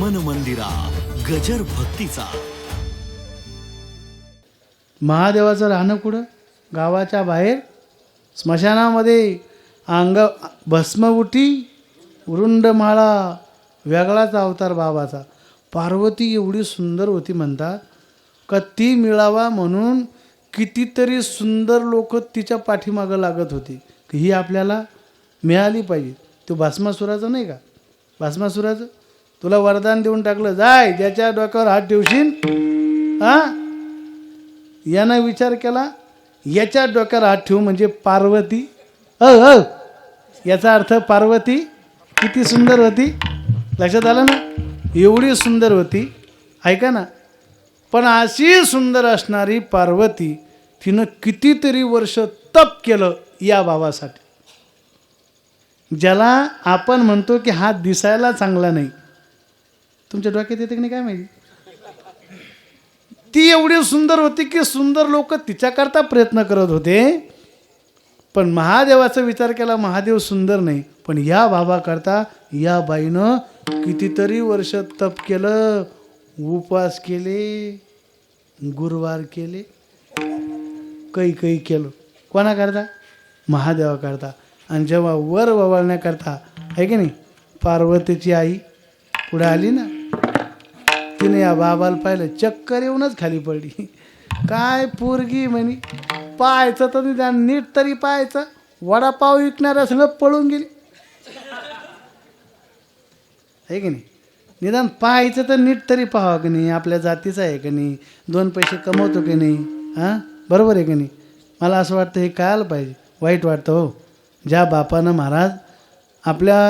मन मंदिरा गजर भक्तीचा. महादेवाचं राहणं कुठं? गावाच्या बाहेर? स्मशानामध्ये अंग भस्मवुटी उरुंडमाळा वेगळाच अवतार बाबाचा. पार्वती एवढी सुंदर होती म्हणतात. का ती मिळावा म्हणून कितीतरी सुंदर लोक तिच्या पाठीमागं लागत होती. की ही आपल्याला मिळाली पाहिजे. तो भस्मासुराचं नाही का? भस्मासुराचं? तुला वरदान देऊन टाकलं जाय ज्याच्या डोक्यावर हात ठेवशील हा? यानं विचार केला याच्या डोक्यावर हात ठेवू म्हणजे पार्वती. अ अ याचा अर्थ पार्वती किती सुंदर होती. लक्षात आलं ना? एवढी सुंदर होती. ऐका ना? पण अशी सुंदर असणारी पार्वती तिनं कितीतरी वर्ष तप केलं या भावासाठी. ज्याला आपण म्हणतो की हा दिसायला चांगला नाही. तुमच्या डोक्यात येते की नाही काय माहिती? ती एवढी सुंदर होती की सुंदर लोक तिच्याकरता प्रयत्न करत होते. पण महादेवाचा विचार केला महादेव सुंदर नाही. पण या बाबाकरता या बाईनं कितीतरी वर्ष तप केलं उपवास केले गुरुवार केले काही काही केलं. कोणाकरता? महादेवाकरता. आणि जेव्हा वर ववाळण्याकरता आहे की नाही? पार्वतीची आई पुढे आली ना? तिने या बाबाला पाहिलं चक्कर येऊनच खाली पडली. काय पोरगी म्हणे पाहायचं तर निदान नीट तरी पाहायचं वडापाव विकणाऱ्या सगळं पळून गेली. आहे की नाही? निदान पाहायचं तर नीट तरी पाहावं की नाही आपल्या जातीचं आहे की नाही दोन पैसे कमवतो की नाही हां? बरोबर आहे की नाही? मला असं वाटतं हे कळायला पाहिजे वाईट वाटतं हो. ज्या बापानं महाराज आपल्या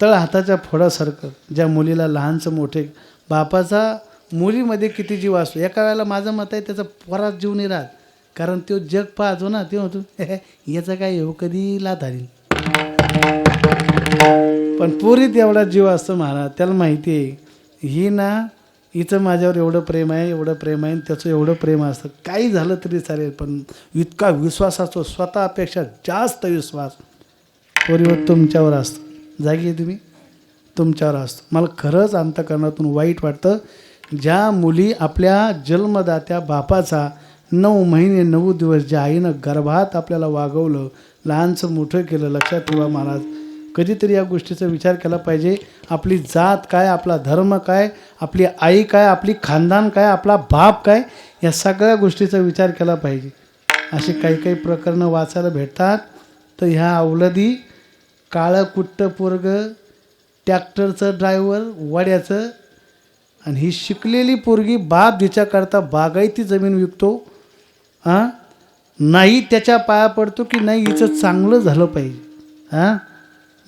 तळ हाताच्या फोडासारखं ज्या मुलीला लहानचं मोठे बापाचा मुलीमध्ये किती जीव असतो? एका वेळेला माझं मत आहे त्याचा परात जीव नाही राहत. कारण तो जग पाहतो ना ते म्हणतो याचा काय येऊ कधी लात आली? पण पोरीत एवढा जीव असतो महाराज त्याला माहिती आहे ही ना हिचं माझ्यावर एवढं प्रेम आहे एवढं प्रेम आहे आणि त्याचं एवढं प्रेम असतं. काही झालं तरी चालेल पण इतका विश्वास असतो स्वतःपेक्षा जास्त विश्वास पोरीवर तुमच्यावर असतो. जागी आहे तुम्ही. तुमच्यावर असतो. मला खरंच अंतकरणातून वाईट वाटतं ज्या मुली आपल्या जन्मदात्या बापाचा नऊ महिने नऊ दिवस ज्या आईनं गर्भात आपल्याला वागवलं लहानचं मोठं केलं लक्षात ठेवा महाराज. कधीतरी या गोष्टीचा विचार केला पाहिजे. आपली जात काय आपला धर्म काय आपली आई काय आपली खानदान काय आपला बाप काय या सगळ्या गोष्टीचा विचार केला पाहिजे. असे काही काही प्रकरणं वाचायला भेटतात. तर ह्या अवलदी काळं कुट्ट पोरग ट्रॅक्टरचं ड्रायव्हर वड्याचं. आणि ही शिकलेली पोरगी बाप जिच्याकरता बागायती जमीन विकतो. हां नाही त्याच्या पाया पडतो की नाही हिचं चांगलं झालं पाहिजे. हां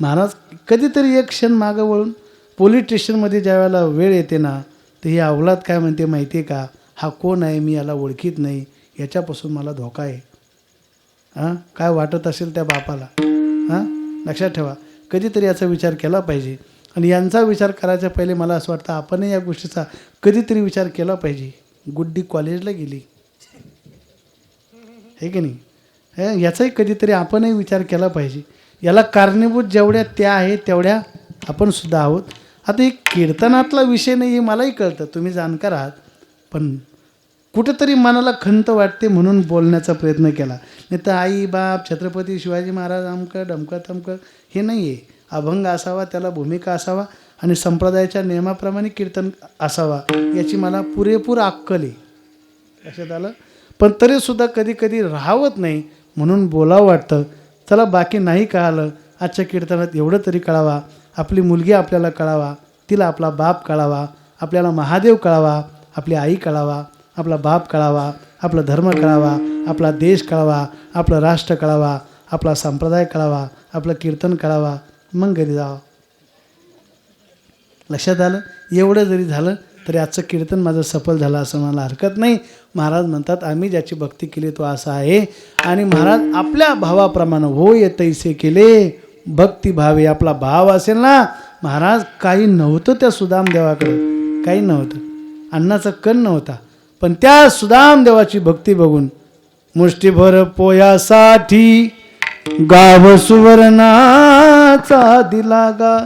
महाराज कधीतरी एक क्षण मागं वळून पोलीस स्टेशनमध्ये ज्या वेळेला वेळ येते ना तर ही अवलाद काय म्हणते माहिती आहे का? हा कोण आहे? मी याला ओळखीत नाही. याच्यापासून मला धोका आहे. हां काय वाटत असेल त्या बापाला? हां लक्षात ठेवा. कधीतरी याचा विचार केला पाहिजे. आणि यांचा विचार करायच्या पहिले मला असं वाटतं आपणही या गोष्टीचा कधीतरी विचार केला पाहिजे. गुड्डी कॉलेजला गेली. हे की नाही? हे याचाही कधीतरी आपणही विचार केला पाहिजे. याला कारणीभूत जेवढ्या त्या आहेत तेवढ्या आपण सुद्धा आहोत. आता एक कीर्तनातला विषय नाही हे मलाही कळतं. तुम्ही जाणकार आहात. पण कुठंतरी मनाला खंत वाटते म्हणून बोलण्याचा प्रयत्न केला. नाही तर आई बाप छत्रपती शिवाजी महाराज अमकं डमकं तमकं हे नाही आहे अभंग असावा त्याला भूमिका असावा आणि संप्रदायाच्या नियमाप्रमाणे कीर्तन असावा याची मला पुरेपूर अक्कल आहे. लक्षात आलं? पण तरीसुद्धा कधी कधी राहवत नाही म्हणून बोलावं वाटतं. चला बाकी नाही कळालं आजच्या कीर्तनात एवढं तरी कळावा. आपली मुलगी आपल्याला कळावा तिला आपला बाप कळावा आपल्याला महादेव कळावा आपली आई कळावा. आपला बाप कळावा आपला धर्म कळावा आपला देश कळावा आपलं राष्ट्र कळावा आपला संप्रदाय कळावा आपलं कीर्तन कळावा मग घरी जावा. लक्षात आलं? एवढं जरी झालं तरी आजचं कीर्तन माझं सफल झालं असं मला हरकत नाही. महाराज म्हणतात आम्ही ज्याची भक्ती केली तो असा आहे. आणि महाराज आपल्या भावाप्रमाणे हो तैसे केले. भक्ती भावे आपला भाव असेल ना? महाराज काही नव्हतं त्या सुदाम देवाकडे. काही नव्हतं. अन्नाचा कण नव्हता. पण त्या सुदाम देवाची भक्ती बघून मुष्टीभर पोयासाठी गाव सुवर्णाचा दिला गा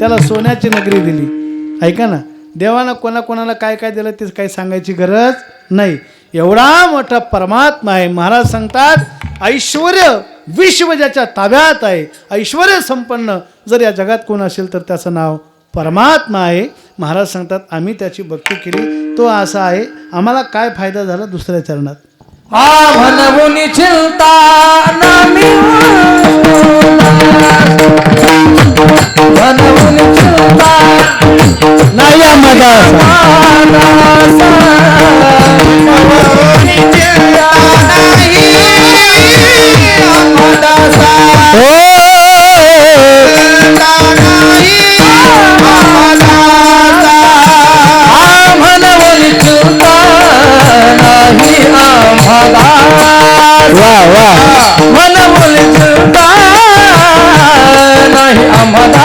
त्याला सोन्याची नगरी दिली. ऐका ना देवानं कोणाकोणाला काय काय दिलं ते काही सांगायची गरज नाही. एवढा मोठा परमात्मा आहे. महाराज सांगतात ऐश्वर विश्व ज्याच्या ताब्यात आहे. ऐश्वर संपन्न. जर या जगात कोण असेल तर त्याचं नाव परमात्मा आहे. महाराज सांगतात आम्ही त्याची भक्ती केली. तो असा आहे. आम्हाला काय फायदा झाला दुसऱ्या चरणात? चिंता मन नाही आम्हाला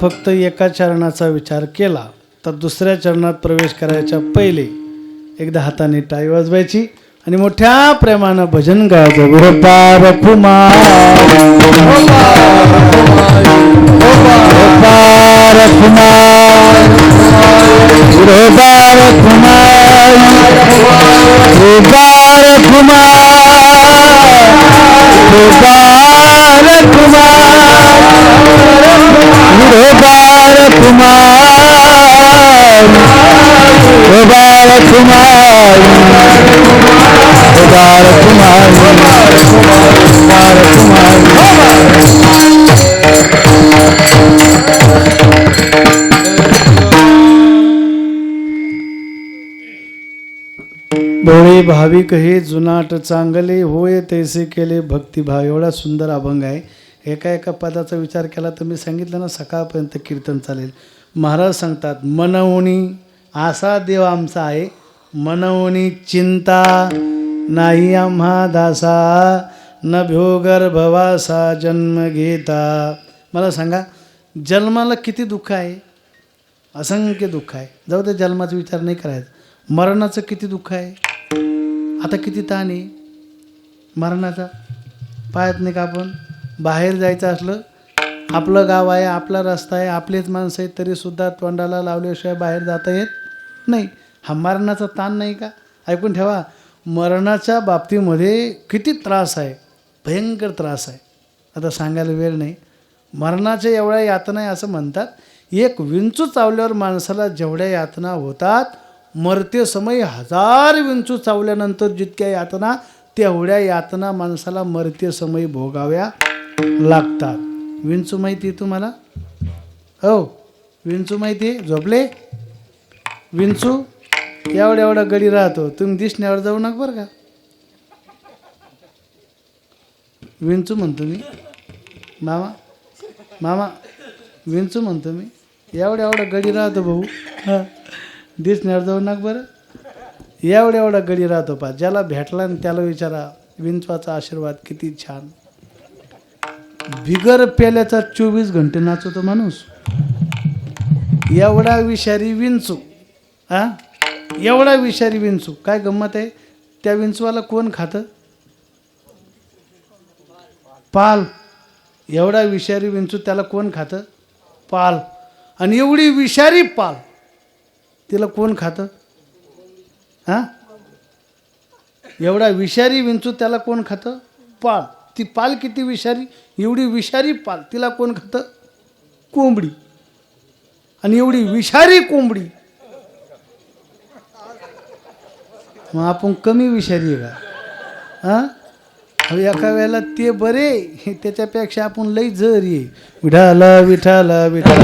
फक्त एका चरणाचा विचार केला तर दुसऱ्या चरणात प्रवेश करायच्या पहिले एकदा हाताने टाळी वाजवायची आणि मोठ्या प्रेमानं भजन गायचं. गुरुपार कुमार Gopa भोळे भाविक हे जुनाट चांगले होय तैसे केले भक्तिभाव एवढा सुंदर अभंग आहे. एका एका पदाचा विचार केला तर मी सांगितलं ना सकाळपर्यंत कीर्तन चालेल. महाराज सांगतात मनवणी असा देव आमचा आहे. मनवणी चिंता नाही आम्हा दासा. न भ्यो गर्भवासा जन्म घेता. मला सांगा जन्माला किती दुःख आहे? असंख्य दुःख आहे. जाऊ दे जन्माचा विचार नाही करायचा. मरणाचं किती दुःख आहे? आता किती ताण आहे? मरणाचा. पाहत नाही का आपण? बाहेर जायचं असलं आपलं गाव आहे आपला रस्ता आहे आपलेच माणसं आहेत तरीसुद्धा तोंडाला लावल्याशिवाय बाहेर जाता येत नाही. हा मरणाचा ताण नाही का? ऐकून ठेवा मरणाच्या बाबतीमध्ये किती त्रास आहे? भयंकर त्रास आहे. आता सांगायला वेळ नाही. मरणाच्या एवढ्या यातना आहे असं म्हणतात. एक विंचू चावल्यावर माणसाला जेवढ्या यातना होतात मरते समय हजार विंचू चावल्यानंतर जितक्या यातना तेवढ्या यातना माणसाला मरते समय भोगाव्या लागतात. विंचू माहिती आहे तुम्हाला? हो विंचू माहिती आहे झोपले? विंचू एवढा एवढा गडी राहतो. तुम्ही दिसण्यावर जाऊ नका बरं का. विंचू म्हणतो मी. मामा मामा विंचू म्हणतो मी. एवढा एवढा गडी राहतो भाऊ. हां. दिसणार जाऊ नका बरं. एवढा एवढा गडी राहतो पा. ज्याला भेटला आणि त्याला विचारा विंचवाचा आशीर्वाद किती छान. बिगर पेल्याचा चोवीस घंटे नाचवतो माणूस. एवढा विषारी विंचू हा एवढा विषारी विंचू. काय गंमत आहे? त्या विंचवाला कोण खातं? पाल. एवढा विषारी विंचू त्याला कोण खातं? पाल. आणि एवढी विषारी पाल. तिला कोण खातं? हां? एवढा विषारी विंचू त्याला कोण खातं? पाल ती पाल किती विषारी? एवढी विषारी पाल. तिला कोण खातं? कोंबडी. आणि एवढी विषारी कोंबडी. मग आपण कमी विषारी आहे का? हां? अहो एका वेळेला ते बरे हे त्याच्यापेक्षा आपण लई जर ये. विठाला विठाल विठाल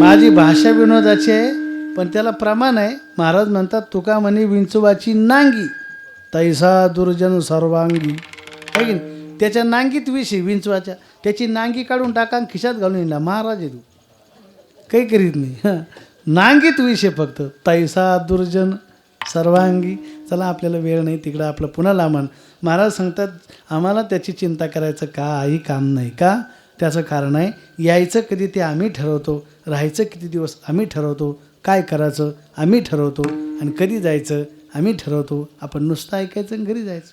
माझी भाषा विनोदाची आहे पण त्याला प्रमाण आहे. महाराज म्हणतात तुका म्हणे विंचुवाची नांगी. तैसा दुर्जन सर्वांगी. आहे की नाही? त्याच्या नांगीत विषय विंचवाच्या त्याची नांगी काढून टाका आणि खिशात घालून येणार महाराज आहे तू. काही करीत नाही. हं. नांगीत विषय फक्त. तैसा दुर्जन सर्वांगी. चला आपल्याला वेळ नाही तिकडं आपलं पुन्हा लांबण. महाराज सांगतात आम्हाला त्याची चिंता करायचं काही काम नाही का? त्याचं कारण आहे यायचं कधी ते आम्ही ठरवतो राहायचं किती दिवस आम्ही ठरवतो काय करायचं आम्ही ठरवतो आणि कधी जायचं आम्ही ठरवतो आपण नुसतं ऐकायचं आणि घरी जायचं.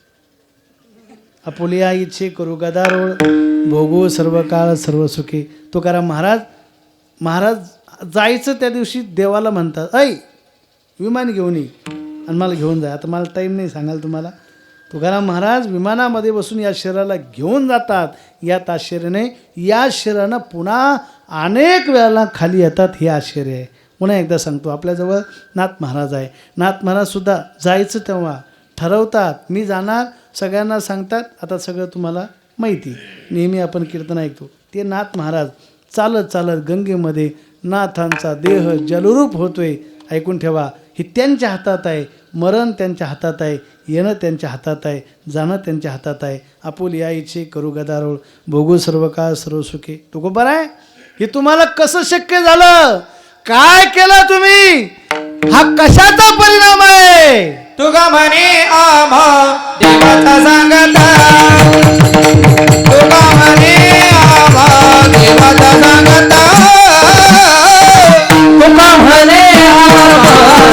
आपुलिया इच्छे करू गदारोळ भोगू सर्व काळ सर्व सुखी. तुकाराम महाराज महाराज जायचं त्या दिवशी देवाला म्हणतात ऐ विमान घेऊन ये. आणि मला घेऊन जा. आता मला टाईम नाही सांगाल तुम्हाला. तुकाराम महाराज विमानामध्ये बसून या शरीराला घेऊन जातात. यात आश्चर्याने या शरीरानं पुन्हा अनेक वेळेला खाली येतात हे आश्चर्य आहे. पुन्हा एकदा सांगतो आपल्याजवळ नाथ महाराज आहे. नाथ महाराजसुद्धा जायचं तेव्हा ठरवतात. मी जाणार सगळ्यांना सांगतात. आता सगळं तुम्हाला माहिती. नेहमी आपण कीर्तन ऐकतो. ते नाथ महाराज चालत चालत गंगेमध्ये नाथांचा देह जलरूप होतोय. ऐकून ठेवा. हे त्यांच्या हातात आहे. मरण त्यांच्या हातात आहे येणं त्यांच्या हातात आहे जाणं त्यांच्या हातात आहे. आपुल या इच्छे करू गदारोळ. भोगू सर्व काळ सर्व सुखी. तू बरं आहे? हे तुम्हाला कसं शक्य झालं? काय केलं तुम्ही? हा कशाचा परिणाम आहे? तुगा म्हणे आम्हा देवाचा सांगता.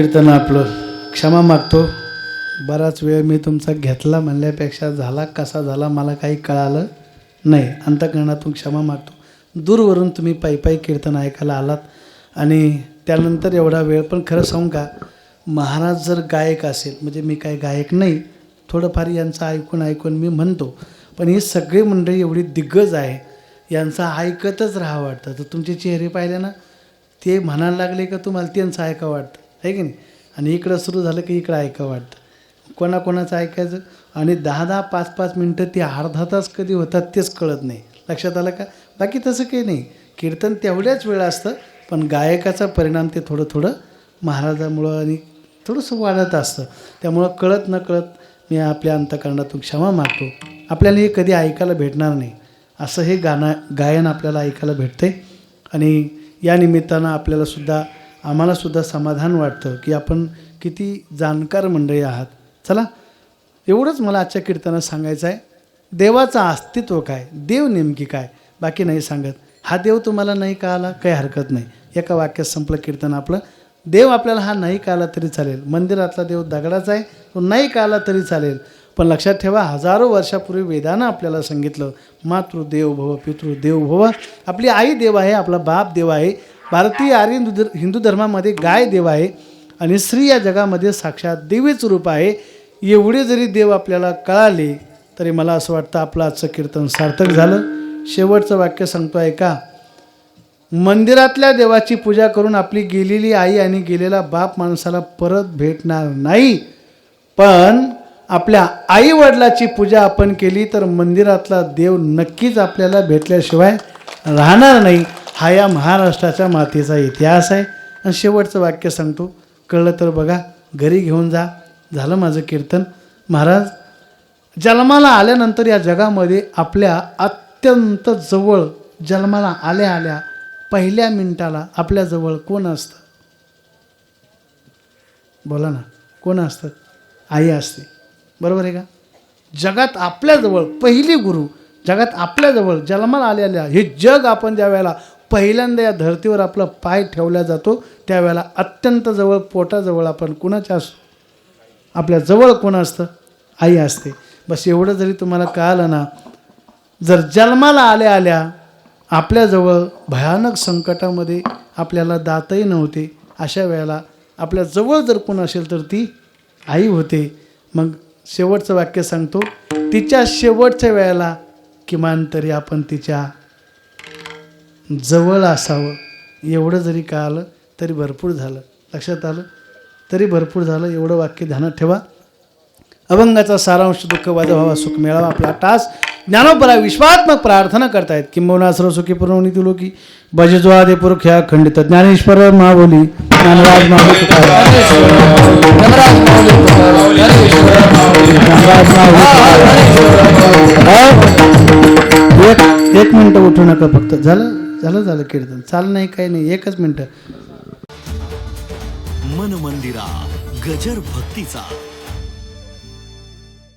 कीर्तन आपलं. क्षमा मागतो. बराच वेळ मी तुमचा घेतला म्हणल्यापेक्षा झाला कसा झाला मला काही कळालं नाही. अंतकरणातून क्षमा मागतो. दूरवरून तुम्ही पायी पायी कीर्तन ऐकायला आलात आणि त्यानंतर एवढा वेळ पण खरं सांगू का? महाराज जर गायक असेल म्हणजे मी काय गायक नाही थोडंफार यांचं ऐकून ऐकून मी म्हणतो पण ही सगळी मंडळी एवढी दिग्गज आहे यांचा ऐकतच राहा वाटतं. तर तुमचे चेहरे पाहिले ना ते म्हणायला लागले का तुम्हाला त्यांचं ऐका वाटतं? आहे की नाही? आणि इकडं सुरू झालं की इकडं ऐका वाटतं. कोणाकोणाचं ऐकायचं? आणि दहा दहा पाच पाच मिनटं ते अर्धा तास कधी होतात तेच कळत नाही. लक्षात आलं का? बाकी तसं काही नाही. कीर्तन तेवढ्याच वेळ असतं पण गायकाचा परिणाम ते थोडं थोडं महाराजामुळं आणि थोडंसं वाढत असतं. त्यामुळं कळत न कळत मी आपल्या अंतकरणातून क्षमा मागतो. आपल्याला हे कधी ऐकायला भेटणार नाही. असं हे गाणं गायन आपल्याला ऐकायला भेटते आणि या निमित्तानं आपल्यालासुद्धा आम्हालासुद्धा समाधान वाटतं की आपण किती जाणकार मंडळी आहात. चला एवढंच मला आजच्या कीर्तनात सांगायचं आहे. देवाचं अस्तित्व काय? देव नेमकी काय? बाकी नाही सांगत. हा देव तुम्हाला नाही कळाला काही हरकत नाही. एका वाक्यात संपलं कीर्तन आपलं. देव आपल्याला हा नाही कळाला तरी चालेल. मंदिरातला देव दगडाचा आहे. तो नाही कळाला तरी चालेल. पण लक्षात ठेवा हजारो वर्षापूर्वी वेदानं आपल्याला सांगितलं मातृदेव भव पितृदेव भव. आपली आई देव आहे आपला बाप देव आहे. भारतीय आर्य हिंदू हिंदू धर्मामध्ये गाय देव आहे आणि स्त्री या जगामध्ये साक्षात देवीच रूप आहे. एवढे जरी देव आपल्याला कळाले तरी मला असं वाटतं आपलं आजचं कीर्तन सार्थक झालं. शेवटचं वाक्य सांगतो आहे का मंदिरातल्या देवाची पूजा करून आपली गेलेली आई आणि गेलेला बाप माणसाला परत भेटणार नाही. पण आपल्या आई वडिलाची पूजा आपण केली तर मंदिरातला देव नक्कीच आपल्याला भेटल्याशिवाय राहणार नाही. हा या महाराष्ट्राच्या मातीचा इतिहास आहे. आणि शेवटचं वाक्य सांगतो. कळलं तर बघा घरी घेऊन जा. झालं माझं कीर्तन. महाराज जन्माला आल्यानंतर या जगामध्ये आपल्या अत्यंत जवळ जन्माला आल्या आल्या पहिल्या मिनिटाला आपल्याजवळ कोण असतं? बोला ना कोण असतं? आई असते. बरोबर आहे का? जगात आपल्याजवळ पहिली गुरु जगात आपल्याजवळ जन्माला आलेल्या हे जग आपण ज्या वेळेला पहिल्यांदा या धर्तीवर आपला पाय ठेवला जातो त्यावेळेला अत्यंत जवळ पोटाजवळ आपण कुणाच्या असतो आपल्या जवळ कोण असतं? आई असते. बस एवढं जरी तुम्हाला कळालं ना जर जन्माला आल्या आल्या आपल्याजवळ भयानक संकटामध्ये आपल्याला दातही नव्हते अशा वेळेला आपल्या जवळ जर कोण असेल तर ती आई होते. मग शेवटचं वाक्य सांगतो तिच्या शेवटच्या वेळेला किमान तरी आपण तिच्या जवळ असावं. एवढं जरी का आलं तरी भरपूर झालं. लक्षात आलं? तरी भरपूर झालं. एवढं वाक्य ध्यानात ठेवा. अभंगाचा सारांश दुःख वाजा व्हावा सुख मिळावा आपला टास. ज्ञानोपरा विश्वात्मक प्रार्थना करतायत. किंबहुना सर्व सुखी पुरवणी तुलो की भजजो आदे पुरुख्या खंडित ज्ञानेश्वर महाबोली. ज्ञानराज महाबोली. ज्ञानराज महाबोली. एक एक मिनटं उठू नका फक्त. झालं? झालं झालं कीर्तन. चाल नाही काही नाही. एकच मिनटं. मन मंदिरा गजर भक्तीचा.